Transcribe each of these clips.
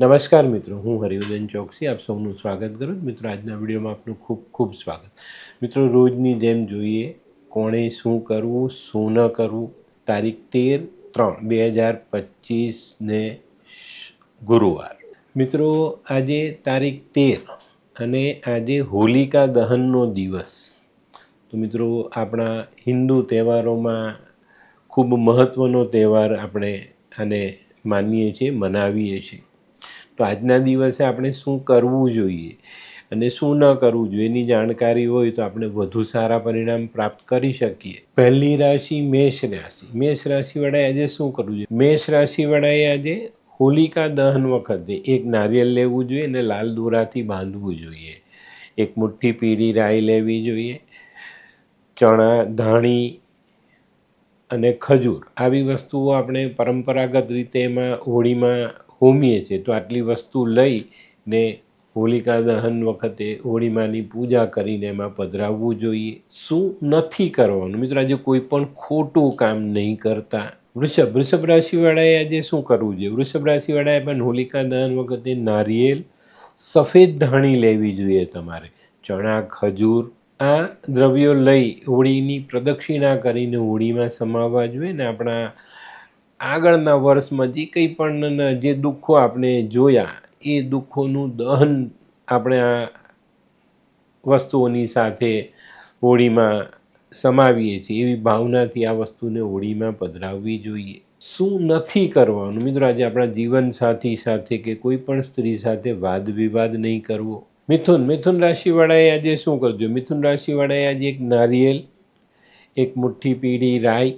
નમસ્કાર મિત્રો, હું હરિવર્ધન ચોકસી, આપ સૌનું સ્વાગત કરું. મિત્રો, આજના વિડીયોમાં આપનું ખૂબ ખૂબ સ્વાગત. મિત્રો, રોજની જેમ જોઈએ કોણે શું કરવું, શું ન કરવું, તારીખ તેર ત્રણ બે હજાર પચીસને ગુરુવાર. મિત્રો, આજે તારીખ તેર અને આજે હોલિકા દહનનો દિવસ. તો મિત્રો, આપણા હિન્દુ તહેવારોમાં ખૂબ મહત્ત્વનો તહેવાર આપણે આને માનીએ છીએ, મનાવીએ છીએ. તો આજના દિવસે આપણે શું કરવું જોઈએ અને શું ન કરવું જોઈએ એની જાણકારી હોય તો આપણે વધુ સારા પરિણામ પ્રાપ્ત કરી શકીએ. પહેલી રાશિ મેષ રાશિ. મેષ રાશિવાળાએ આજે શું કરવું જોઈએ? મેષ રાશિવાળાએ આજે હોલિકા દહન વખતે એક નારિયેળ લેવું જોઈએ અને લાલ દોરાથી બાંધવું જોઈએ. એક મુઠ્ઠી પીળી રાઈ લેવી જોઈએ, ચણા, ધાણી અને ખજૂર. આવી વસ્તુઓ આપણે પરંપરાગત રીતે એમાં હોળીમાં હોમીએ છીએ તો આટલી વસ્તુ લઈને હોલિકા દહન વખતે હોળીમાની પૂજા કરીને એમાં પધરાવવું જોઈએ. શું નથી કરવાનું? મિત્રો, આજે કોઈ પણ ખોટું કામ નહીં કરતા. વૃષભ વૃષભ રાશિવાળાએ આજે શું કરવું જોઈએ? વૃષભ રાશિવાળાએ પણ હોલિકા દહન વખતે નારિયેલ સફેદ ધાણી લેવી જોઈએ તમારે. ચણા, ખજૂર, આ દ્રવ્યો લઈ હોળીની પ્રદક્ષિણા કરીને હોળીમાં સમાવવા જોઈએ ને આપણા આગળના વર્ષમાં જે કંઈ પણ જે દુઃખો આપણે જોયા, એ દુઃખોનું દહન આપણે આ વસ્તુઓની સાથે હોળીમાં સમાવીએ છીએ. એવી ભાવનાથી આ વસ્તુને હોળીમાં પધરાવવી જોઈએ. શું નથી કરવાનું? મિત્રો, આજે આપણા જીવનસાથી સાથે કે કોઈ પણ સ્ત્રી સાથે વાદ વિવાદ નહીં કરવો. મિથુન મિથુન રાશિવાળાએ આજે શું કરજો મિથુન રાશિવાળાએ આજે એક નારિયેલ, એક મુઠ્ઠી પીળી રાઈ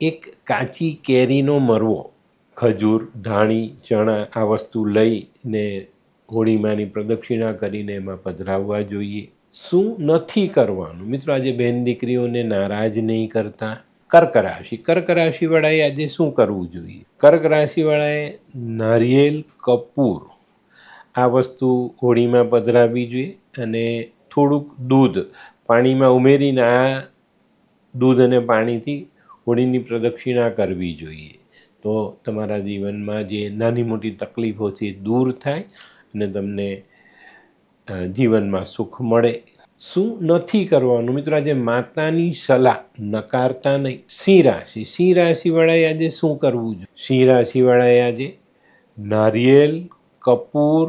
એક કાચી કેરીનો મરવો, ખજૂર, ધાણી, ચણા, આ વસ્તુ લઈને હોળીમાંની પ્રદક્ષિણા કરીને એમાં પધરાવવા જોઈએ. શું નથી કરવાનું? મિત્રો, આજે બહેન દીકરીઓને નારાજ નહીં કરતા કર્ક રાશિ કર્ક રાશિવાળાએ આજે શું કરવું જોઈએ? કર્ક રાશિવાળાએ નારિયેલ, કપૂર આ વસ્તુ હોળીમાં પધરાવવી જોઈએ અને થોડુંક દૂધ પાણીમાં ઉમેરીને આ દૂધ અને પાણીથી હોળીની પ્રદક્ષિણા કરવી જોઈએ. તો તમારા જીવનમાં જે નાની મોટી તકલીફો છે દૂર થાય અને તમને જીવનમાં સુખ મળે. શું નથી કરવાનું? મિત્રો, આજે માતાની સલાહ, નકારતા નહીં. સિંહ રાશિ. સિંહ રાશિવાળાએ આજે શું કરવું જોઈએ? સિંહ રાશિવાળાએ આજે નારિયેલ, કપૂર,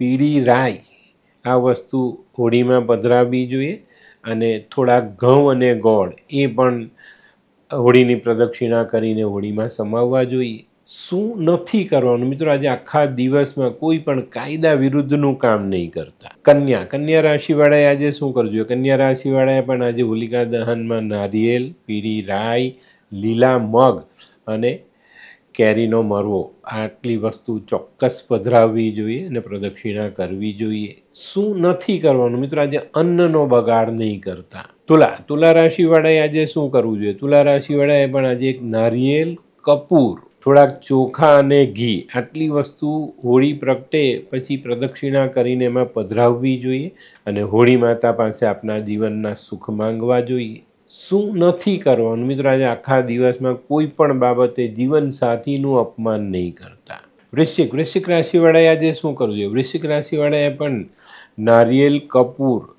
પીળી રાઈ આ વસ્તુ હોળીમાં પધરાવવી જોઈએ અને થોડાક ઘઉં અને ગોળ એ પણ હોળીની પ્રદક્ષિણા કરીને હોળીમાં સમાવવા જોઈએ. શું નથી કરવાનું? મિત્રો, આજે આખા દિવસમાં કોઈ પણ કાયદા વિરુદ્ધનું કામ નહીં કરતા. કન્યા કન્યા રાશિવાળાએ આજે શું કરવું જોઈએ કન્યા રાશિવાળાએ પણ આજે હોલિકા દહનમાં નારિયેલ, પીળી રાઈ, લીલા મગ અને કેરીનો મરવો. આટલી વસ્તુ ચોક્કસ પધરાવવી જોઈએ અને પ્રદક્ષિણા કરવી જોઈએ. શું નથી કરવાનું? મિત્રો, આજે અન્નનો બગાડ નહીં કરતા. તુલા તુલા રાશિવાળાએ આજે શું કરવું જોઈએ? તુલા રાશિવાળાએ પણ આજે એક નારિયેલ કપૂર, થોડાક ચોખા અને ઘી, આટલી વસ્તુ હોળી પ્રગટે પછી પ્રદક્ષિણા કરીને એમાં પધરાવવી જોઈએ અને હોળી માતા પાસે આપના જીવનના સુખ માંગવા જોઈએ. શું નથી કરવાનું? મિત્રો, આજે આખા દિવસમાં કોઈ પણ બાબતે જીવન સાથીનું અપમાન નહીં કરતા. વૃશ્ચિક વૃશ્ચિક રાશિવાળાએ આજે શું કરવું જોઈએ? વૃશ્ચિક રાશિવાળાએ પણ નારિયેલ કપૂર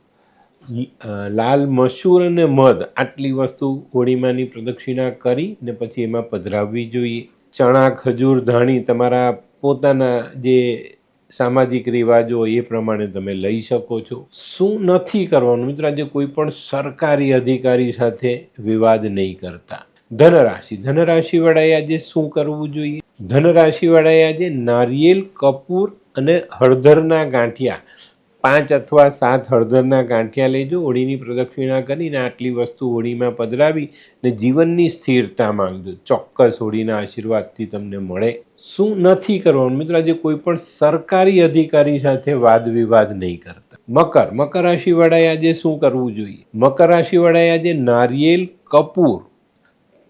લાલ મસૂર અને મધ આટલી વસ્તુ હોળીમાંની પ્રદક્ષિણા કરી ને પછી એમાં પધરાવવી જોઈએ. ચણા, ખજૂર, ધાણી તમારા પોતાના જે સામાજિક રિવાજો એ પ્રમાણે તમે લઈ શકો છો. શું નથી કરવાનું? મિત્રો, આજે કોઈ પણ સરકારી અધિકારી સાથે વિવાદ નહીં કરતા. ધનરાશિ. ધનરાશિવાળાએ આજે શું કરવું જોઈએ? ધનરાશિવાળાએ આજે નારિયેલ, કપૂર અને હળદરના ગાંઠિયા પાંચ અથવા સાત હળદરના ગાંઠિયા લેજો હોળીની પ્રદક્ષિણા કરીને આટલી વસ્તુ હોળીમાં પધરાવી ને જીવનની સ્થિરતા માંગજો. ચોક્કસ હોળીના આશીર્વાદથી તમને મળે. શું નથી કરવાનું? મિત્રો, આજે કોઈ પણ સરકારી અધિકારી સાથે વાદ વિવાદ નહીં કરતા. મકર મકર રાશિવાળાએ આજે શું કરવું જોઈએ? મકર રાશિવાળાએ આજે નારિયેલ કપૂર,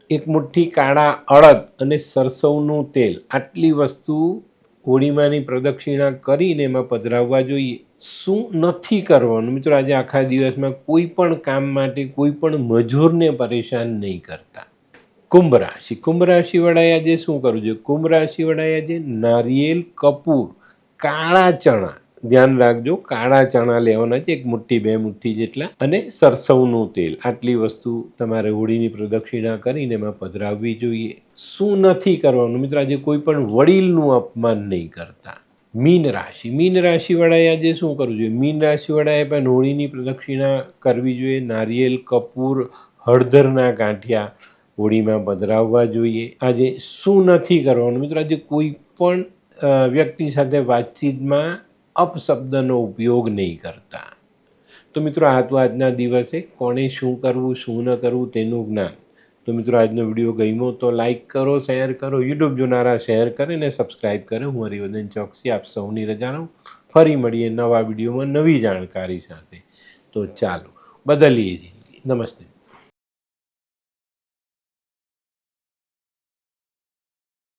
એક મુઠ્ઠી કાળા અડદ અને સરસવનું તેલ, આટલી વસ્તુ હોળીમાંની પ્રદક્ષિણા કરીને એમાં પધરાવવા જોઈએ. શું નથી કરવાનું? મિત્રો, આજે આખા દિવસમાં કોઈ પણ કામ માટે, કોઈ પણ મજૂરને પરેશાન નહીં કરતા. કુંભ રાશિ. કુંભ રાશિવાળાએ આજે શું કરવું જોઈએ કુંભ રાશિવાળાએ આજે નારિયેલ કપૂર, કાળા ચણા ધ્યાન રાખજો. કાળા ચણા લેવાના છે, એક મુઠ્ઠી, બે મુઠ્ઠી જેટલા. અને સરસવનું તેલ. આટલી વસ્તુ તમારે હોળીની પ્રદક્ષિણા કરીને એમાં પધરાવવી જોઈએ. શું નથી કરવાનું? મિત્રો, આજે કોઈ પણ વડીલનું અપમાન નહીં કરતા. મીન રાશિ. મીન રાશિવાળાએ આજે શું કરવું જોઈએ? મીન રાશિવાળાએ પણ હોળીની પ્રદક્ષિણા કરવી જોઈએ. નારિયેલ, કપૂર, હળદરના ગાંઠિયા હોળીમાં પધરાવવા જોઈએ. આજે શું નથી કરવાનું? મિત્રો, આજે કોઈ પણ વ્યક્તિ સાથે વાતચીતમાં અપશબ્દનો ઉપયોગ નહીં કરતા. તો મિત્રો આ તો આજના દિવસે કોણે શું કરવું, શું ન કરવું તેનું જ્ઞાન. તો મિત્રો આજનો વીડિયો ગમ્યો તો લાઇક કરો, શેર કરો, યુટ્યુબ જોનારા શેર કરે ને સબસ્ક્રાઈબ કરે. હું હરિવર્ધન ચોકસી આપ સૌની રજા લઉં. ફરી મળીએ નવા વિડીયોમાં નવી જાણકારી સાથે. તો ચાલો, બદલીએ જિંદગી. નમસ્તે.